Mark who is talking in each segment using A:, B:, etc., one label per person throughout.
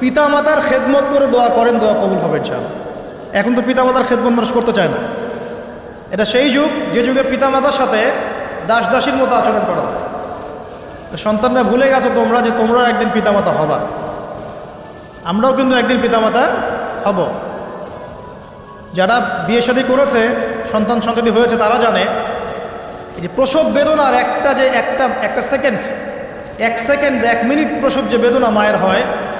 A: পিতা মাতার খেদমত করে দোয়া করেন, দোয়া কবুল হবে ইনশাআল্লাহ। এখন তো পিতা মাতার খেদমত মানুষ করতে চায় না। এটা সেই যুগ, যে যুগে পিতামাতার সাথে দাস দাসীর মতো আচরণ করা হয়। সন্তানরা ভুলে গেছো তোমরা যে তোমরা একদিন পিতামাতা হবা। আমরাও কিন্তু একদিন পিতামাতা হব। যারা বিয়ে শাদী করেছে, সন্তান সন্ততি হয়েছে, তারা জানে, এই যে প্রসব বেদনার একটা যে একটা একটা সেকেন্ড এক সেকেন্ড এক মিনিট প্রসব যে বেদনা মায়ের হয়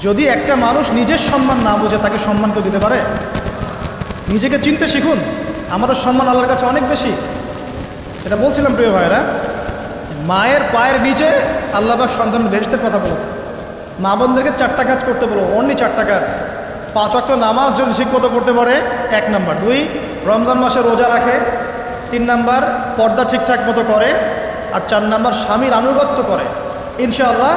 A: যদি একটা মানুষ নিজের সম্মান না বোঝে, তাকে সম্মান কেউ দিতে পারে? নিজেকে চিনতে শিখুন। আমাদের সম্মান আল্লাহর কাছে অনেক বেশি। এটা বলছিলাম প্রিয় ভাইয়েরা, মায়ের পায়ের নিচে আল্লাহবাক সন্তান বেহেস্তের কথা বলেছে। মা বোনদেরকে চারটা কাজ করতে বলো অনলি চারটা কাজ। পাঁচ অক্ট নামাজ যদি ঠিকমতো পড়তে পারে, এক নাম্বার। দুই, রমজান মাসে রোজা রাখে। তিন নাম্বার, পর্দা ঠিকঠাক মতো করে। আর চার নাম্বার, স্বামীর আনুগত্য করে। ইনশাআল্লাহ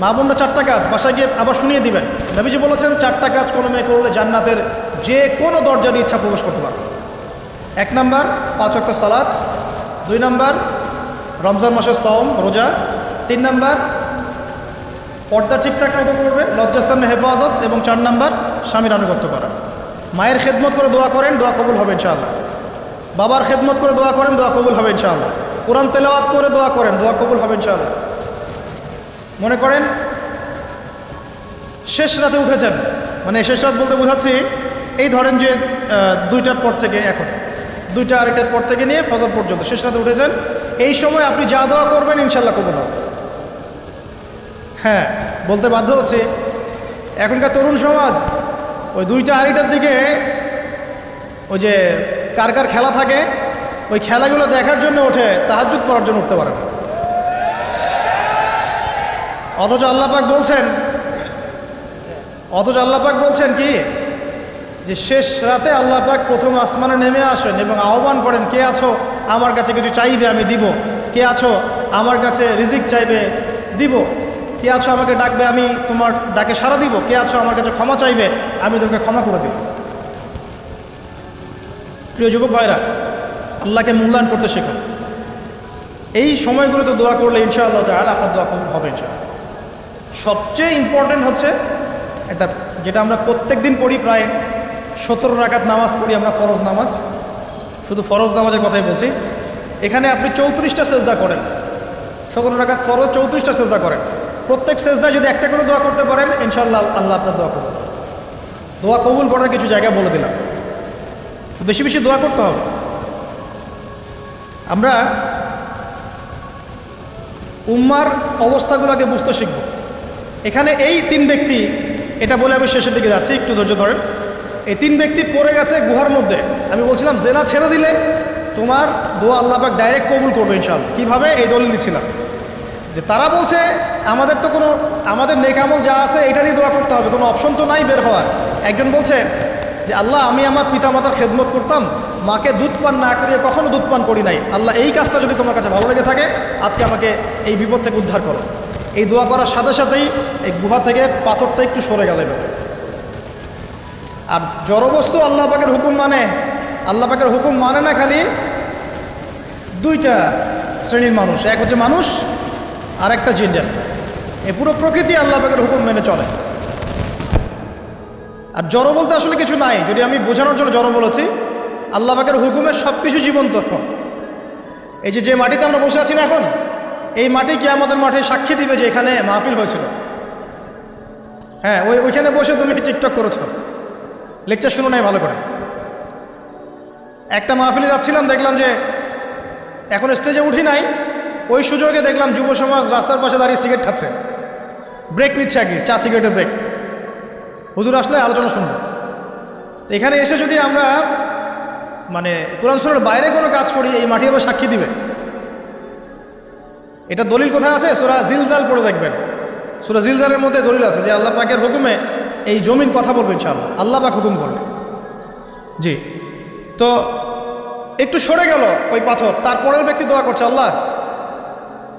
A: মা বোনরা চারটা কাজ, বাসায় গিয়ে আবার শুনিয়ে দিবেন। নবীজি বলেছেন, চারটা কাজ কোনো মেয়ে করলে জান্নাতের যে কোনো দরজা দিয়ে ইচ্ছা প্রবেশ করতে পারবে। এক নাম্বার, পাঁচ অক্ট সালাদ দুই নাম্বার, রমজান মাসের সওম রোজা। তিন নাম্বার, পর্দা ঠিকঠাক মতো করবে লজ্জাস্থানের হেফাজত। এবং চার নাম্বার, স্বামীর আনুগত্য করা। মায়ের খেদমত করে দোয়া করেন, দোয়া কবুল হবে ইনশাআল্লাহ। বাবার খেদমত করে দোয়া করেন, দোয়া কবুল হবে ইনশাআল্লাহ। কোরআন তেলাওয়াত করে দোয়া করেন, দোয়া কবুল হবে ইনশাআল্লাহ। মনে করেন? শেষ রাতে উঠেছেন। মানে শেষ রাত বলতে বোঝাচ্ছি, এই ধরেন যে দুইটার পর থেকে এখন, দুইটা আড়াইটার পর থেকে নিয়ে ফজর পর্যন্ত শেষ রাতে উঠেছেন। এই সময় আপনি যা দোয়া করবেন ইনশাল্লাহ কবুল হবে। হ্যাঁ বলতে বাধ্য হচ্ছে, এখনকার তরুণ সমাজ, ওই দুইটা আড়াইটার দিকে, ওই যে কার কার খেলা থাকে, ওই খেলাগুলো দেখার জন্য ওঠে তাহাজুদ পড়ার জন্য উঠতে পারে না। অথচ আল্লাপাক বলছেন, অথচ আল্লাপাক বলছেন কি? যে শেষ রাতে আল্লাপাক প্রথম আসমানে নেমে আসেন এবং আহ্বান করেন, কে আছো? আমার কাছে কিছু চাইবে, আমি দিব। কে আছো? আমার কাছে রিজিক চাইবে, দিব। কে আছো? আমাকে ডাকবে, আমি তোমার ডাকে সাড়া দিব। কে আছো? আমার কাছে ক্ষমা চাইবে, আমি তোমাকে ক্ষমা করে দিব। প্রিয় যুবক ভাইরা, আল্লাহকে মূল্যায়ন করতে শেখুন এই সময়গুলোতে দোয়া করলে ইনশাআল্লাহ তাহলে আপনার দোয়া কবুল হবে ইনশাআল্লাহ। সবচেয়ে ইম্পর্টেন্ট হচ্ছে এটা যেটা আমরা প্রত্যেক দিন পড়ি প্রায় সতেরো রাকাত নামাজ পড়ি আমরা, ফরজ নামাজ। শুধু ফরজ নামাজের কথাই বলছি। এখানে আপনি চৌত্রিশটা সেজদা করেন। সতেরো রাকাত ফরজ, চৌত্রিশটা সেজদা করেন। প্রত্যেক সেজদায় যদি একটা করে দোয়া করতে পারেন, ইনশাআল্লাহ আল্লাহ আপনার দোয়া করবেন দোয়া কবুল করার কিছু জায়গা বলে দিলাম। বেশি বেশি দোয়া করতে হবে। আমরা উম্মার অবস্থাগুলোকে বুঝতে শিখব। এখানে এই তিন ব্যক্তি, এটা বলে আমি শেষের দিকে যাচ্ছি, একটু ধৈর্য ধরেন। এই তিন ব্যক্তি পড়ে গেছে গুহার মধ্যে। আমি বলছিলাম, জেনা ছেড়ে দিলে তোমার দোয়া আল্লাহ পাক ডাইরেক্ট কবুল করবে ইনশাল্লাহ কীভাবে? এই দলিল দিচ্ছিলাম যে তারা বলছে, আমাদের তো কোনো, আমাদের নেকামল যা আছে, এটা দিয়ে দোয়া করতে হবে। কোনো অপশন তো নাই বের হওয়ার। একজন বলছে যে, আল্লাহ, আমি আমার পিতামাতার খেদমত করতাম। মাকে দুধ পান না করিয়ে কখনো দুধ পান করি নাই। আল্লাহ, এই কাজটা যদি তোমার কাছে ভালো লেগে থাকে, আজকে আমাকে এই বিপদ থেকে উদ্ধার করো। এই দোয়া করার সাথে সাথেই এই গুহা থেকে পাথরটা একটু সরে গেল আর জড়বস্তু আল্লাহ পাকের হুকুম মানে আল্লাহ পাকের হুকুম মানে না খালি দুইটা শ্রেণির মানুষ, এক হচ্ছে মানুষ আর একটা জিনজার এ পুরো প্রকৃতি আল্লাহ পাকের হুকুম মেনে চলে। আর জড় বলতে আসলে কিছু নাই, যদি আমি বোঝানোর জন্য জড় বলেছি, আল্লাহ পাকের হুকুমে সব কিছু জীবন্ত। এই যে যে মাটিতে আমরা বসে আছি না এখন এই মাটি কি আমাদের মাঠে সাক্ষী দিবে যে এখানে মাহফিল হয়েছিল। হ্যাঁ ওই ওইখানে বসে তুমি টিকটক করেছ। লেকচার শুনো নাই ভালো করে। একটা মাহফিলে যাচ্ছিলাম, দেখলাম যে এখন স্টেজে উঠি নাই। ওই সুযোগে দেখলাম যুব সমাজ রাস্তার পাশে দাঁড়িয়ে সিগারেট খাচ্ছে। ব্রেক নিচ্ছে কি চা সিগারেটের ব্রেক হুজুর আসলে আলোচনা শুনব এখানে এসে যদি আমরা মানে কোরআন সুরের বাইরে কোনো কাজ করি, এই মাটি আবার সাক্ষী দিবে। এটা দলিল কোথায় আছে? সুরা জিলজাল পড়ে দেখবেন। সুরা জিলজালের মধ্যে দলিল আছে যে আল্লাহ পাকের হুকুমে এই জমিন কথা বলবে ইনশাআল্লাহ। আল্লাহ পাক হুকুম করবে। জি। তো একটু সরে গেল ওই পাথর, তারপরের ব্যক্তি দোয়া করছে, আল্লাহ,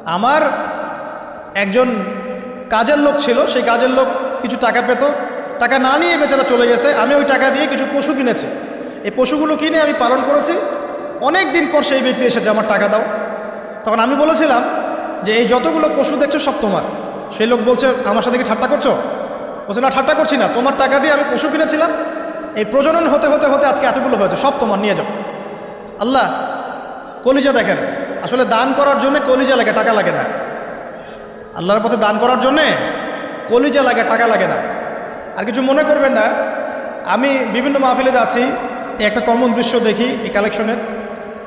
A: আমার একজন কাজের লোক ছিল, সেই কাজের লোক কিছু টাকা পেত, টাকা না নিয়ে বেচারা চলে গেছে, আমি ওই টাকা দিয়ে কিছু পশু কিনেছি। এই পশুগুলো কিনে আমি পালন করেছি। অনেক দিন পর সেই ব্যক্তি এসেছে, আমার টাকা দাও। তখন আমি বলেছিলাম যে এই যতগুলো পশু দেখছ সব তোমার। সেই লোক বলছে, আমার সাথে কি ঠাট্টা করছ? বলছে, না, ঠাট্টা করছি না। তোমার টাকা দিয়ে আমি পশু কিনেছিলাম। এই প্রজনন হতে হতে হতে আজকে এতগুলো হয়েছে, সব তোমার, নিয়ে যাও। আল্লাহ, কলিজা দেখেন। আসলে দান করার জন্য কলিজা লাগে, টাকা লাগে না। আল্লাহর পথে দান করার জন্যে কলিজা লাগে, টাকা লাগে না। আর কিছু মনে করবেন না, আমি বিভিন্ন মাহফিলে যাচ্ছি একটা কমন দৃশ্য দেখি, এই কালেকশনের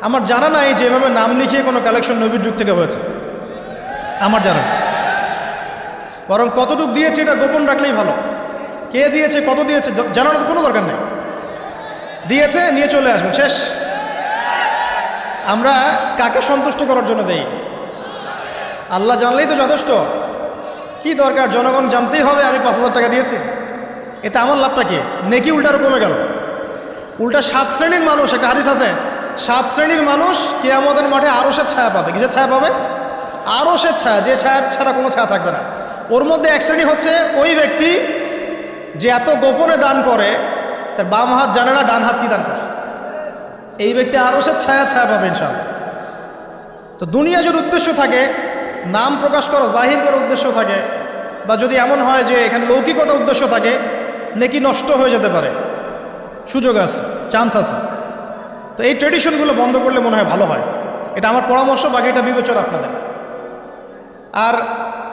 A: আমার জানা নাই যে এভাবে নাম লিখিয়ে কোনো কালেকশন নবীর যুগ থেকে হয়েছে। আমার জানা। বরং কতটুক দিয়েছে এটা গোপন রাখলেই ভালো। কে দিয়েছে, কত দিয়েছে জানানোর তো কোনো দরকার নেই। দিয়েছে, নিয়ে চলে আসবেন শেষ। আমরা কাকে সন্তুষ্ট করার জন্য দেই? আল্লাহ জানলেই তো যথেষ্ট। কি দরকার? জনগণ জানতেই হবে, আমি পাঁচ হাজার টাকা দিয়েছি। এতে আমার লাভটা কি? নেকি উল্টারও কমে গেল। উল্টা সাত শ্রেণির মানুষ, একটা হাদিস আছে, সাত শ্রেণির মানুষ কে আমাদের মাঠে আরও সে ছায়া পাবে। কিসের ছায়া পাবে? আরসের ছায়া, যে ছায়া ছাড়া কোনো ছায়া থাকবে না। ওর মধ্যে এক শ্রেণি হচ্ছে ওই ব্যক্তি যে এত গোপনে দান করে, তার বাম হাত জানে না, ডান হাত কি দান করছে। এই ব্যক্তি আরসের ছায়া ছায়া পাবে ইনশাআল্লাহ। তো দুনিয়া যদি উদ্দেশ্য থাকে, নাম প্রকাশ করা জাহির করার উদ্দেশ্য থাকে, বা যদি এমন হয় যে এখানে লৌকিকতা উদ্দেশ্য থাকে, নেকি নষ্ট হয়ে যেতে পারে। সুযোগ আছে চান্স আছে। তো এই ট্রেডিশনগুলো বন্ধ করলে মনে হয় ভালো হয়। এটা আমার পরামর্শ বাকি এটা বিবেচনা আপনাদের। আর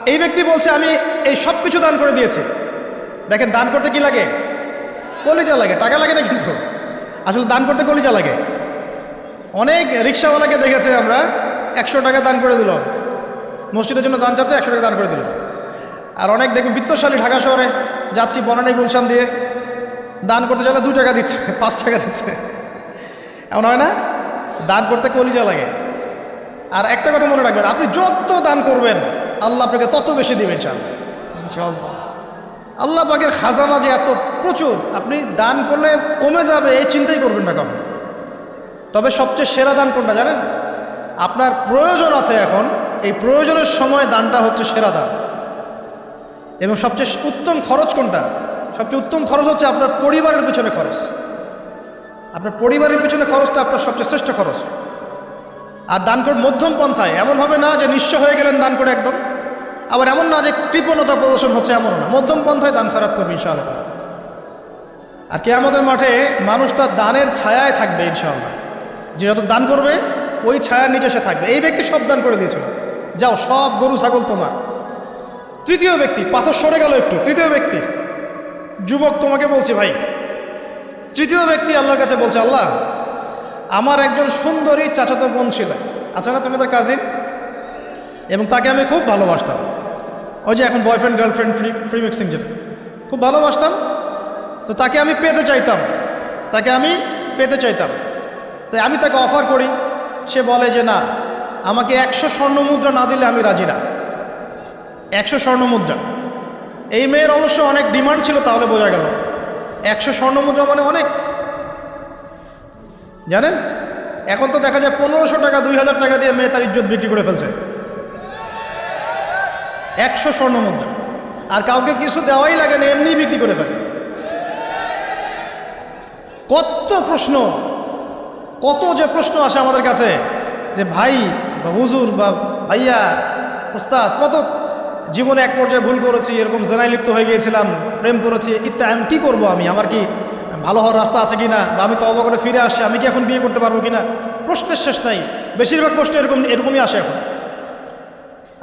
A: এই ব্যক্তি বলছে, আমি এই সব কিছু দান করে দিয়েছি। দেখেন, দান করতে কি লাগে? কলিজা লাগে, টাকা লাগে না কিন্তু। আসলে দান করতে কলিজা লাগে। অনেক রিক্সাওয়ালাকে দেখেছে আমরা, একশো টাকা দান করে দিল। মসজিদের জন্য দান চাচ্ছে, একশো টাকা দান করে দিল। আর অনেক দেখবেন, বিত্তশালী ঢাকা শহরে যাচ্ছি বনানী গুলশান দিয়ে। দান করতে চাইলে দু টাকা দিচ্ছে, পাঁচ টাকা দিচ্ছে। এমন হয় না? দান করতে কলিজা লাগে। আর একটা কথা মনে রাখবেন আপনি যত দান করবেন আল্লাহ আপনাকে তত বেশি দিবেন ইনশাআল্লাহ। আল্লাহ পাকের খাজানা যে এত প্রচুর আপনি দান করলে কমে যাবে এই চিন্তাই করবেন না কখন। তবে সবচেয়ে সেরা দান কোনটা জানেন? আপনার প্রয়োজন আছে এখন এই প্রয়োজনের সময় দানটা হচ্ছে সেরা দান। এবং সবচেয়ে উত্তম খরচ কোনটা? সবচেয়ে উত্তম খরচ হচ্ছে আপনার পরিবারের পিছনে খরচ। আপনার পরিবারের পিছনে খরচটা আপনার সবচেয়ে শ্রেষ্ঠ খরচ। আর দান করে মধ্যম পন্থায়। এমন হবে না যে নিঃস্ব হয়ে গেলেন দান করে একদম। আবার এমন না যে কৃপণতা প্রদর্শন হচ্ছে এমনও না। মধ্যম পন্থায় দান ফেরাত করবে ইনশাআল্লাহ। আর কে আমাদের মাঠে মানুষ তার দানের ছায়ায় থাকবে ইনশাআল্লাহ। যে যত দান করবে, ওই ছায়ার নিচে সে থাকবে। এই ব্যক্তি সব দান করে দিয়েছিল। যাও, সব গরু, ছাগল তোমার। তৃতীয় ব্যক্তি, পাথর সরে গেল একটু। তৃতীয় ব্যক্তি, যুবক তোমাকে বলছি, ভাই, তৃতীয় ব্যক্তি আল্লাহর কাছে বলছে, আল্লাহ আমার একজন সুন্দরী চাচাতো বোন ছিল। আছে না তোমাদের কাজিন এবং তাকে আমি খুব ভালোবাসতাম। ওই যে এখন boyfriend girlfriend free free mixing যেটা। খুব ভালোবাসতাম। তো তাকে আমি পেতে চাইতাম। তাকে আমি পেতে চাইতাম। তাই আমি তাকে অফার করি। সে বলে যে, না, আমাকে একশো স্বর্ণ মুদ্রা না দিলে আমি রাজি না। একশো স্বর্ণ মুদ্রা। এই মেয়ের অবশ্য অনেক ডিমান্ড ছিল, তাহলে বোঝা গেল। একশো স্বর্ণ মুদ্রা মানে অনেক। জানেন? এখন তো দেখা যায় পনেরোশো টাকা, দুই হাজার টাকা দিয়ে মেয়ে তার ইজ্জত বিক্রি করে ফেলছে। একশো স্বর্ণ মুদ্রা। আর কাউকে কিছু দেওয়াই লাগে না এমনি বিক্রি করে ফেলে। কত প্রশ্ন, কত যে প্রশ্ন আসে আমাদের কাছে যে ভাই বা হুজুর বা ভাইয়া ওস্তাজ কত জীবনে এক পর্যায়ে ভুল করেছি, এরকম জেনায় লিপ্ত হয়ে গিয়েছিলাম, প্রেম করেছি, ইত্যাদি, আমি কী করব আমি? আমার কি ভালো হওয়ার রাস্তা আছে কি না বা আমি তবা করে ফিরে আসছি, আমি কি এখন বিয়ে করতে পারব কি না প্রশ্নের শেষ নাই। বেশিরভাগ প্রশ্ন এরকম এরকমই আসে এখন।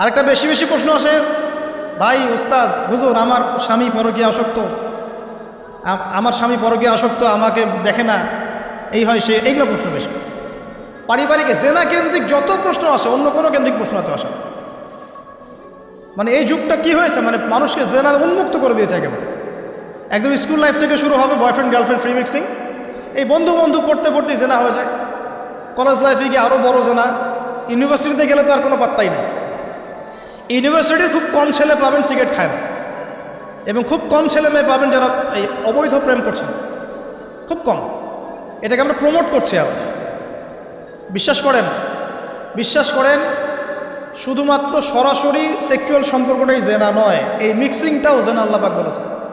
A: আরেকটা বেশি বেশি প্রশ্ন আসে, ভাই উস্তাজ হুজুর, আমার স্বামী পরকীয় আসক্ত। আমার স্বামী পরকীয় আসক্ত, আমাকে দেখে না। এই হয় সে এইগুলো প্রশ্ন বেশি। পারিবারিক জেনা কেন্দ্রিক যত প্রশ্ন আসে, অন্য কোনো কেন্দ্রিক প্রশ্ন এত আসে মানে এই যুগটা কি হয়েছে? মানে মানুষকে জেনা উন্মুক্ত করে দিয়েছে একেবারে। একদম স্কুল লাইফ থেকে শুরু হবে বয়ফ্রেন্ড, গার্লফ্রেন্ড, ফ্রি মিক্সিং। এই বন্ধু বন্ধু পড়তে পড়তে জেনা হয়ে যায়। কলেজ লাইফে গিয়ে আরও বড় জেনা। ইউনিভার্সিটিতে গেলে তো আর কোনো পাত্তাই নেই। ইউনিভার্সিটির খুব কম ছেলে পাবেন, সিগারেট খায় না। এবং খুব কম ছেলে মেয়ে পাবেন যারা এই অবৈধ প্রেম করছেন। খুব কম। এটাকে আমরা প্রমোট করছি আবার বিশ্বাস করেন বিশ্বাস করেন, শুধুমাত্র সরাসরি সেক্সুয়াল সম্পর্কটাই জেনা নয়, এই মিক্সিংটাও জেনা আল্লাপাক বলেছে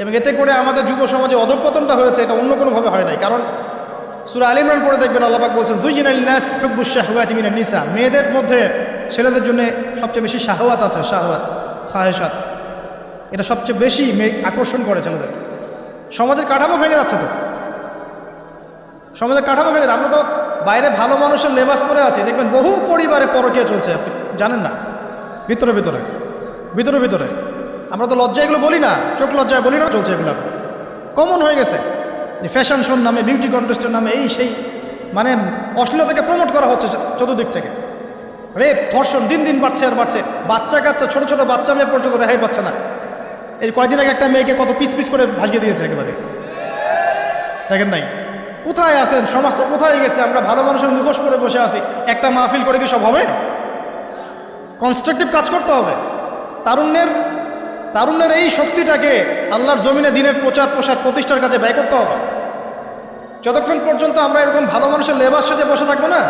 A: এবং এতে করে আমাদের যুব সমাজে অধঃপতনটা হয়েছে, এটা অন্য কোনোভাবে হয় নাই। কারণ সুরা আলিমরান পড়ে দেখবেন আল্লাপাক বলছেন জুইন আল নাস মিনান নিসা। মেয়েদের মধ্যে ছেলেদের জন্য সবচেয়ে বেশি শাহওয়াত আছে, শাহওয়াত খাহেসাত এটা সবচেয়ে বেশি মেয়ে আকর্ষণ করে ছেলেদের। সমাজের কাঠামো ভেঙে যাচ্ছে তো। সমাজের কাঠামো ভেঙে আমরা তো বাইরে ভালো মানুষের লেবাস পরে আছি, দেখবেন বহু পরিবারে পরকীয়া চলছে, জানেন না? ভিতরে ভিতরে ভিতরে ভিতরে। আমরা তো লজ্জা এগুলো বলি না, চোখ লজ্জায় বলি না, চলছে এগুলো। কমন হয়ে গেছে। যে ফ্যাশন শোর নামে বিউটি কন্টেস্টের নামে এই সেই মানে অশ্লীলতাকে প্রমোট করা হচ্ছে চতুর্দিক থেকে। রেপ ধর্ষণ দিন দিন বাড়ছে আর বাড়ছে। বাচ্চা কাচ্চা, ছোট ছোট বাচ্চা মেয়ে পর্যন্ত রেহাই পাচ্ছে না। এই কয়দিন আগে একটা মেয়েকে কত পিস পিস করে ভাসিয়ে দিয়েছে একেবারে। দেখেন নাই? কোথায় আছেন? সমাজটা কোথায় গেছে? আমরা ভালো মানুষের মুখোশ করে বসে আছি। একটা মাহফিল করে কি সব হবে? কনস্ট্রাকটিভ কাজ করতে হবে। তারুণ্যের তারুণ্যের এই শক্তিটাকে আল্লাহর জমিনে দিনের প্রচার প্রসার প্রতিষ্ঠার কাছে ব্যয় করতে হবে। যতক্ষণ পর্যন্ত আমরা এরকম ভালো মানুষের লেবাস সাজে বসে থাকব না,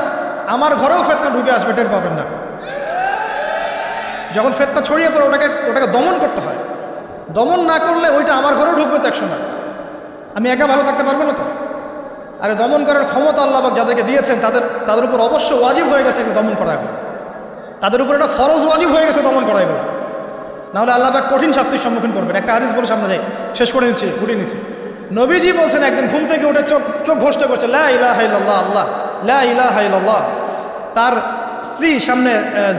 A: আমার ঘরেও ফেতনা ঢুকে আসবে, টের পাবেন না। যখন ফেতনা ছড়িয়ে পড়ে, ওটাকে ওটাকে দমন করতে হয়। দমন না করলে ওইটা আমার ঘরেও ঢুকবে তো একসময়। আমি একা ভালো থাকতে পারব না তো। আরে দমন করার ক্ষমতা আল্লাহ পাক যাদেরকে দিয়েছেন, তাদের তাদের উপর অবশ্য ওয়াজিব হয়ে গেছে এগুলো দমন করা এখন তাদের উপর একটা ফরজ ওয়াজিব হয়ে গেছে দমন করা এগুলো। নাহলে আল্লাহ কঠিন শাস্তির সম্মুখীন করবেন। একটা হাদিস বলে সামনে যাই। শেষ করে নিচ্ছি উঠিয়ে নিচ্ছি। নবীজি বলছেন, একদিন ঘুম থেকে উঠে চোখ চোখ ঘোষটা করছে, লা ইলাহা ইল্লাল্লাহ, আল্লাহ, লা ইলাহা ইল্লাল্লাহ। তার স্ত্রী সামনে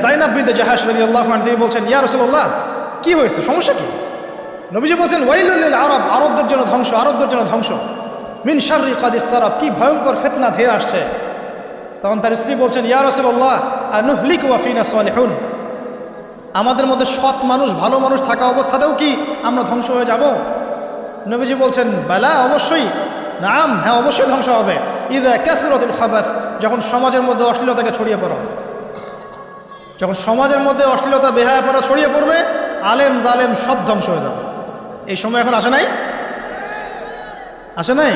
A: জাইনাব বিনতে জাহাজ রাদিয়াল্লাহু আনহা, তিনি বলছেন, ইয়া রাসূলুল্লাহ, কি হয়েছে? সমস্যা কি? নবীজি বলছেন, ওয়াইলুল আরব, আরবদের জন্য ধ্বংস, আরবদের জন্য ধ্বংস। মিন শাররি কাদ ইখতারাব, কি ভয়ঙ্কর ফেতনা ধেয়ে আসছে। তখন তার স্ত্রী বলছেন, ইয়া রাসূলুল্লাহ আনুহলিক ওয়া ফিনা সালিহুন। আমাদের মধ্যে সৎ মানুষ, ভালো মানুষ থাকা অবস্থাতেও কি আমরা ধ্বংস হয়ে যাব? নবীজি বলছেন, বেলা, অবশ্যই। নাম হ্যাঁ অবশ্যই ধ্বংস হবে। ইদা ক্যাসরতুল খাবাস, যখন সমাজের মধ্যে অশ্লীলতাকে ছড়িয়ে পড়া যখন সমাজের মধ্যে অশ্লীলতা, বেহায়া পড়া ছড়িয়ে পড়বে, আলেম, জালেম সব ধ্বংস হয়ে যাবে। এই সময় এখন আসে নাই? আসে নাই?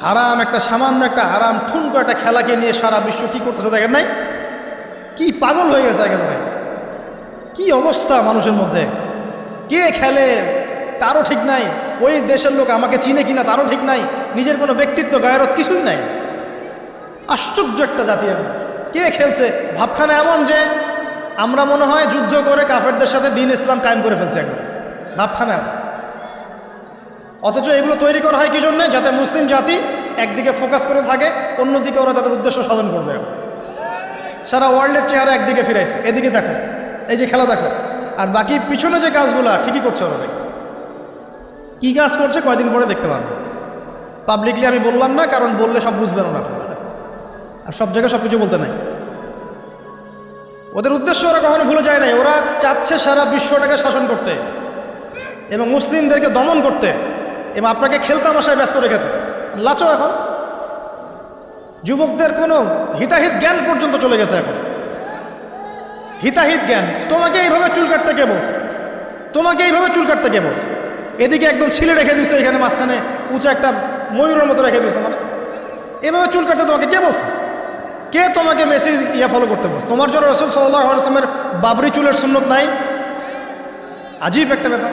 A: হারাম একটা, সামান্য একটা, হারাম ঠুনকো একটা খেলাকে নিয়ে সারা বিশ্ব কি করতেছে দেখেন নাই? কি পাগল হয়ে গেছে একেবারে? কি অবস্থা মানুষের মধ্যে? কে খেলে? তারও ঠিক নাই। ওই দেশের লোক আমাকে চিনে কিনা তারও ঠিক নাই। নিজের কোনো ব্যক্তিত্ব গায়রত কিছুই নাই। আশ্চর্য একটা জাতি। কে খেলছে? ভাবখানা এমন যে আমরা মনে হয় যুদ্ধ করে কাফেরদের সাথে দিন ইসলাম কায়েম করে ফেলছে এখন ভাবখানা। অথচ এগুলো তৈরি করা হয় কি জন্যে? যাতে মুসলিম জাতি একদিকে ফোকাস করে থাকে, অন্যদিকে ওরা তাদের উদ্দেশ্য সাধন করবে। এখন। সারা ওয়ার্ল্ডের চেহারা একদিকে ফিরাইছে। এদিকে দেখো, এই যে খেলা দেখো। আর বাকি পিছনে যে কাজগুলো ঠিকই করছে ওরা দেখো। কী কাজ করছে কয়দিন পরে দেখতে পারব। পাবলিকলি আমি বললাম না, কারণ বললে সব বুঝবেন না আপনারা। আর সব জায়গায় সব কিছু বলতে নাই। ওদের উদ্দেশ্য ওরা কখনো ভুলে যায় নাই। ওরা চাচ্ছে সারা বিশ্বটাকে শাসন করতে এবং মুসলিমদেরকে দমন করতে। এবং আপনাকে খেলতামাশায় ব্যস্ত রেখেছে। লাচো এখন। যুবকদের কোনো হিতাহিত জ্ঞান পর্যন্ত চলে গেছে এখন। হিতাহিত জ্ঞান। তোমাকে এইভাবে চুল কাটতে কে বলছে? তোমাকে এইভাবে চুল কাটতে কে বলছে? এদিকে একদম ছিলে রেখে দিচ্ছে এখানে মাঝখানে উঁচা একটা ময়ূরের মতো রেখে দিয়েছে মানে। এভাবে চুল কাটতে তোমাকে কে বলছে? কে তোমাকে মেসি ইয়া ফলো করতে বলছে? তোমার জন্য রসুল সাল্লাহ বাবরি চুলের সুন্নত নাই? আজীব একটা ব্যাপার।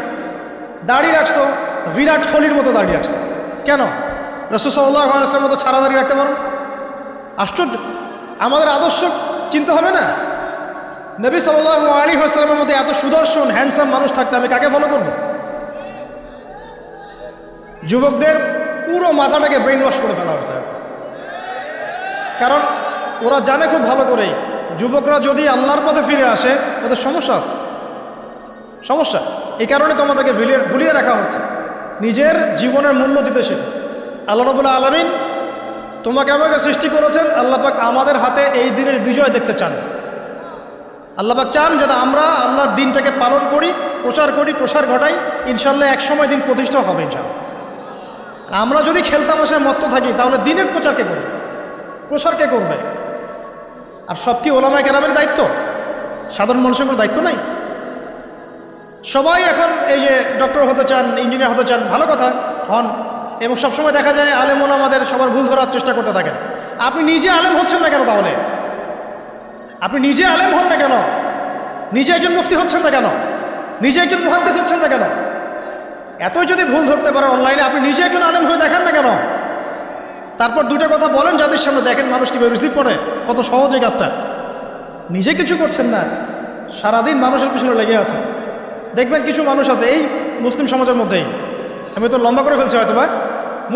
A: দাড়ি রাখছো, বিরাট থলির মতো দাঁড়িয়ে রাখছো। কেন? রসুল সাল্লাহ আসলামের মতো ছাড়া দাঁড়িয়ে রাখতে পারো? আশ্চর্য। আমাদের আদর্শ চিন্তা হবে না? নবী সাল্লাহ আলী আসলামের মধ্যে এত সুদর্শন হ্যান্ডসাম মানুষ থাকতে আমি কাকে ফলো করব? যুবকদের পুরো মাথাটাকে ব্রেন ওয়াশ করে ফেলা হয়েছে। কারণ ওরা জানে খুব ভালো করেই, যুবকরা যদি আল্লাহর পথে ফিরে আসে, ওদের সমস্যা আছে। সমস্যা। এই কারণে তোমাদেরকে ভুলিয়ে ভুলিয়ে রাখা হচ্ছে। নিজের জীবনের মূল্য দিতে শেখো। আল্লাহ রবুল্লা আলমিন তোমাকে আমাকে সৃষ্টি করেছেন আল্লাপাক আমাদের হাতে এই দিনের বিজয় দেখতে চান। আল্লাপাক চান যেন আমরা আল্লাহর দিনটাকে পালন করি, প্রচার করি, প্রসার ঘটাই, ইনশাল্লাহ এক সময় দিন প্রতিষ্ঠা হবে আর আমরা যদি খেলতাম খেলতামাশায় মত্ত থাকি, তাহলে দিনের প্রচার কে করবে? প্রসার কে করবে? আর সব কি ওলামায় কেরামের দায়িত্ব? সাধারণ মানুষের কোনো দায়িত্ব নাই? সবাই এখন এই যে ডক্টর হতে চান ইঞ্জিনিয়ার হতে চান, ভালো কথা, হন। এবং সবসময় দেখা যায় আলেম আমাদের সবার ভুল ধরার চেষ্টা করতে থাকেন। আপনি নিজে আলেম হচ্ছেন না কেন তাহলে? আপনি নিজে আলেম হন না কেন? নিজে একজন মুফতি হচ্ছেন না কেন? নিজে একজন মহাদ্দেশ হচ্ছেন না কেন? এতই যদি ভুল ধরতে পারেন অনলাইনে, আপনি নিজে একজন আলেম হয়ে দেখান না কেন? তারপর দুটো কথা বলেন, যাদের সামনে দেখেন মানুষ কীভাবে রিসিভ করে, কত সহজে কাজটা। নিজে কিছু করছেন না, সারাদিন মানুষের পিছনে লেগে আছে। দেখবেন কিছু মানুষ আছে, এই মুসলিম সমাজের মধ্যেই। আমি তো লম্বা করে ফেলছি হয়তো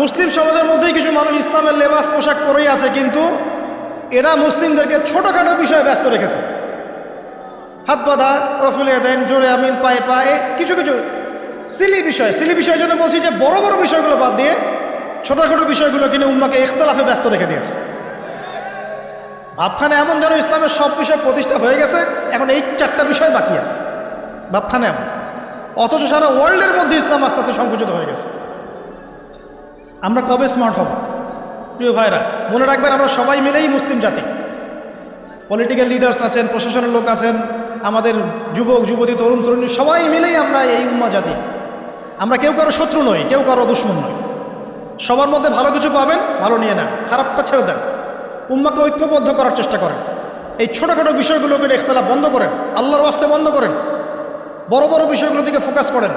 A: মুসলিম সমাজের মধ্যেই কিছু মানুষ ইসলামের লেবাস পোশাক পরেই আছে, কিন্তু এরা মুসলিমদেরকে ছোটোখাটো বিষয়ে ব্যস্ত রেখেছে। হাত বাঁধা রফুলিয়া দেন, জোরে আমিন, পায়ে পায়ে কিছু কিছু সিলি বিষয়। সিলি বিষয়ের জন্য বলছি যে বড় বড় বিষয়গুলো বাদ দিয়ে ছোটোখাটো বিষয়গুলো কিনে উম্মাকে ইখতলাফে ব্যস্ত রেখে দিয়েছে। ভাবখানে এমন যেন ইসলামের সব বিষয় প্রতিষ্ঠা হয়ে গেছে, এখন এই চারটা বিষয় বাকি আছে। ভাবখানে এমন। অথচ সারা ওয়ার্ল্ডের মধ্যে ইসলাম আস্তে আস্তে সংকুচিত হয়ে গেছে। আমরা কবে স্মার্ট হব? প্রিয় ভাইরা, মনে রাখবেন আমরা সবাই মিলেই মুসলিম জাতি। পলিটিক্যাল লিডার্স আছেন, প্রশাসনের লোক আছেন, আমাদের যুবক, যুবতী, তরুণ, তরুণী, সবাই মিলেই আমরা এই উম্মা জাতি। আমরা কেউ কারও শত্রু নই, কেউ কারও দুশ্মন নই। সবার মধ্যে ভালো কিছু পাবেন, ভালো নিয়ে নেন, খারাপটা ছেড়ে দেন। উম্মাকে ঐক্যবদ্ধ করার চেষ্টা করেন। এই ছোটোখাটো বিষয়গুলোকে ইখতলাফ বন্ধ করেন, আল্লাহর ওয়াস্তে বন্ধ করেন। বড় বড় বিষয়গুলো দিকে ফোকাস করেন।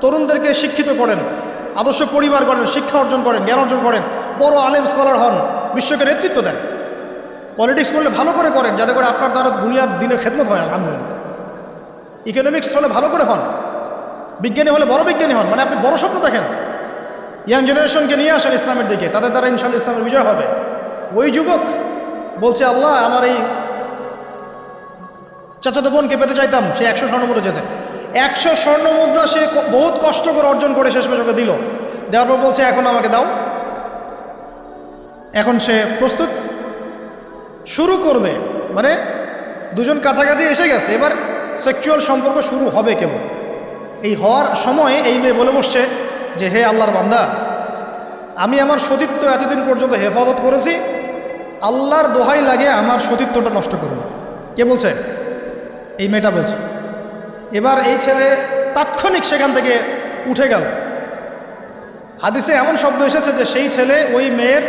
A: তরুণদেরকে শিক্ষিত করেন, আদর্শ পরিবার করেন শিক্ষা অর্জন করেন, জ্ঞান অর্জন করেন, বড় আলেম স্কলার হন, বিশ্বকে নেতৃত্ব দেন। পলিটিক্স করলে ভালো করে করেন, যাতে করে আপনার দ্বারা দুনিয়ার দিনের খেদমত হয়, আলহামদুলিল্লাহ। ইকোনমিক্স হলে ভালো করে হন। বিজ্ঞানী হলে বড় বিজ্ঞানী হন মানে আপনি বড় স্বপ্ন দেখেন। ইয়াং জেনারেশনকে নিয়ে আসেন ইসলামের দিকে, তাদের দ্বারা ইনশাল্লাহ ইসলামের বিজয় হবে। ওই যুবক বলছে, আল্লাহ, আমার এই চাচাতো বোনকে পেতে চাইতাম, সে একশো স্বর্ণমুদ্রা চেয়েছে। একশো স্বর্ণমুদ্রা সে বহুত কষ্ট করে অর্জন করে শেষমেশ ওকে দিল। দেওয়ার পর বলছে, এখন আমাকে দাও। এখন সে প্রস্তুত, শুরু করবে। মানে দুজন কাছাকাছি এসে গেছে। এবার সেক্সুয়াল সম্পর্ক শুরু হবে কেবল এই হওয়ার সময় এই মেয়ে বলে বসছে যে, হে আল্লাহর বান্দা, আমি আমার সতীত্ব এতদিন পর্যন্ত হেফাজত করেছি। আল্লাহর দোহাই লাগে আমার সতীত্বটা নষ্ট করুন কে বলছে? এই মেয়েটা বলছে। এবার এই ছেলে তাৎক্ষণিক সেখান থেকে উঠে গেল। হাদিসে এমন শব্দ এসেছে যে সেই ছেলে ওই মেয়ের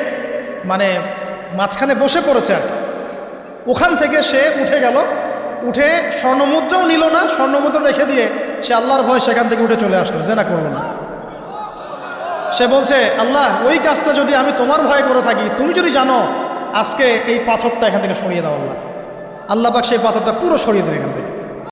A: মানে মাঝখানে বসে পড়েছে আর ওখান থেকে সে উঠে গেল। উঠে স্বর্ণমুদ্রাও নিল না, স্বর্ণমুদ্রা রেখে দিয়ে সে আল্লাহর ভয় সেখান থেকে উঠে চলে আসলো, জেনা করল না। সে বলছে, আল্লাহ, ওই কাজটা যদি আমি তোমার ভয় করে থাকি, তুমি যদি জানো, আজকে এই পাথরটা এখান থেকে সরিয়ে দাও আল্লাহ। আল্লাহ পাক সেই পাথরটা পুরো সরিয়ে দেবে এখান থেকে।